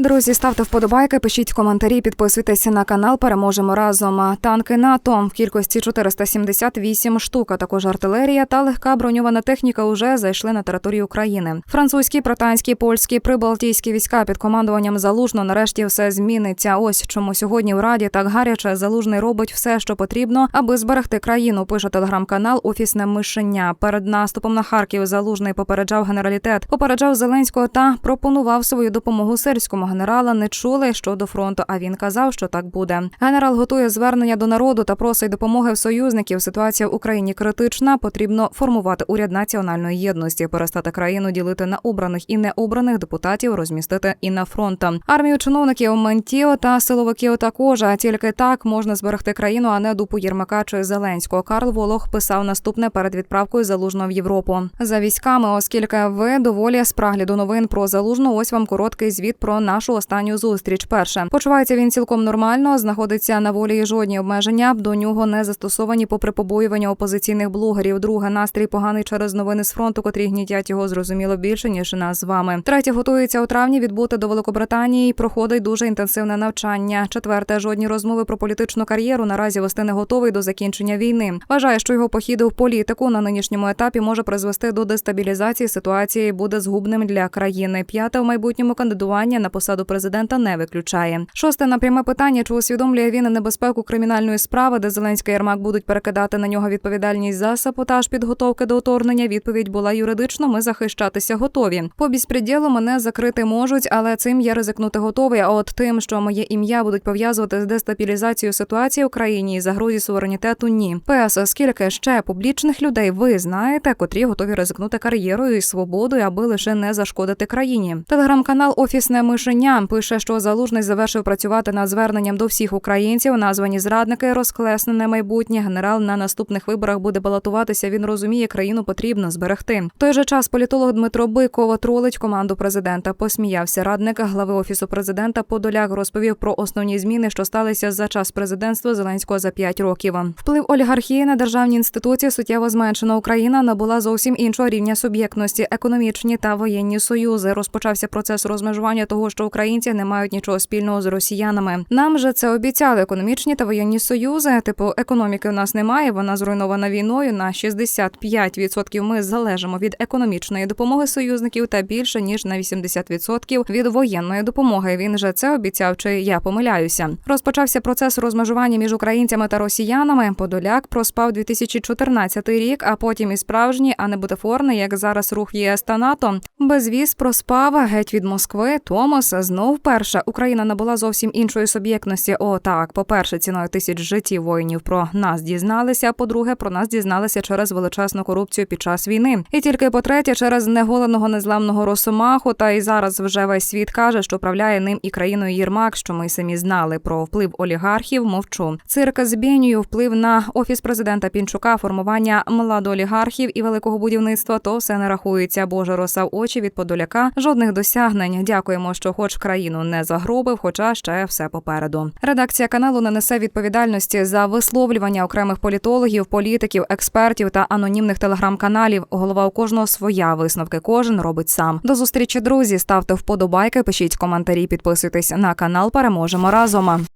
Друзі, ставте вподобайки, пишіть коментарі, підписуйтеся на канал. Переможемо разом. Танки НАТО в кількості 478 штук, а також артилерія та легка броньована техніка уже зайшли на територію України. Французькі, британські, польські, прибалтійські війська під командуванням залужно нарешті все зміниться. Ось чому сьогодні в раді так гаряче залужний робить все, що потрібно, аби зберегти країну. Пише телеграм-канал Офісне мишення. Перед наступом на Харків залужний попереджав генералітет, попереджав Зеленського та пропонував свою допомогу сирському генерала. Не чули щодо фронту. А він казав, що так буде. Генерал готує звернення до народу та просить допомоги в союзників. Ситуація в Україні критична. Потрібно формувати уряд національної єдності, перестати країну ділити на обраних і необраних депутатів, розмістити і на фронт. Армію чиновників ментіо та силовиків також. А тільки так можна зберегти країну, а не дупу Єрмака чи Зеленського. Карл Волох писав наступне перед відправкою залужного в Європу. За військами, оскільки ви доволі спраглі до новин про залужну. Ось вам короткий звіт про нашу останню зустріч. Перше почувається він цілком нормально, знаходиться на волі і жодні обмеження до нього не застосовані попри побоювання опозиційних блогерів. Друге настрій поганий через новини з фронту, котрі гнітять його зрозуміло більше ніж нас з вами. Третє готується у травні відбути до Великобританії. і Проходить дуже інтенсивне навчання. Четверте жодні розмови про політичну кар'єру наразі вести не готовий до закінчення війни. Вважає, що його похід в політику на нинішньому етапі може призвести до дестабілізації ситуації. і Буде згубним для країни. П'яте в майбутньому кандидування на посаду президента не виключає. Шосте на пряме питання: чи усвідомлює він небезпеку кримінальної справи, де Зеленський Єрмак будуть перекидати на нього відповідальність за саботаж підготовки до вторгнення. Відповідь була юридично. Ми захищатися готові. По безпреділу мене закрити можуть, але цим я ризикнути готовий. А от тим, що моє ім'я будуть пов'язувати з дестабілізацією ситуації в країні і загрозі суверенітету, ні. ПС, скільки ще публічних людей ви знаєте, котрі готові ризикнути кар'єрою і свободою, аби лише не зашкодити країні. Телеграм-канал Офісне мишеня пише, що залужний завершив працювати над зверненням до всіх українців. Названі зрадники, розклеснене майбутнє. Генерал на наступних виборах буде балотуватися. Він розуміє, країну потрібно зберегти. В той же час політолог Дмитро Бикова тролить команду президента. Посміявся радник глави офісу президента Подоляк розповів про основні зміни, що сталися за час президентства Зеленського за п'ять років. Вплив олігархії на державні інституції суттєво зменшена. Україна набула зовсім іншого рівня суб'єктності, економічні та воєнні союзи. Розпочався процес розмежування того, що українці не мають нічого спільного з росіянами. Нам же це обіцяли економічні та воєнні союзи. Типу економіки в нас немає. Вона зруйнована війною. На 65% ми залежимо від економічної допомоги союзників та більше ніж на 80% від воєнної допомоги. Він же це обіцяв, чи я помиляюся. Розпочався процес розмежування між українцями та росіянами. Подоляк проспав 2014 рік, а потім і справжній, а не бутафорний, як зараз рух ЄС та НАТО. Безвіз проспав геть від Москви. Томос знов перша Україна набула зовсім іншої суб'єктності. О, так, по-перше, ціною тисяч життів воїнів про нас дізналися. По-друге, про нас дізналися через величезну корупцію під час війни. І тільки по-третє, через неголеного незламного росомаху. Та й зараз вже весь світ каже, що правляє ним і країною Єрмак, що ми самі знали про вплив олігархів. Мовчу. Цирк з Бєнію, вплив на офіс президента Пінчука, формування младоолігархів і великого будівництва. То все не рахується. Боже росав очі від подоляка. Жодних досягнень. Дякуємо, що хоч країну не загробив, хоча ще все попереду. Редакція каналу не несе відповідальності за висловлювання окремих політологів, політиків, експертів та анонімних телеграм-каналів. Голова у кожного своя висновки. Кожен робить сам. До зустрічі, друзі. Ставте вподобайки, пишіть коментарі, підписуйтесь на канал. Переможемо разом.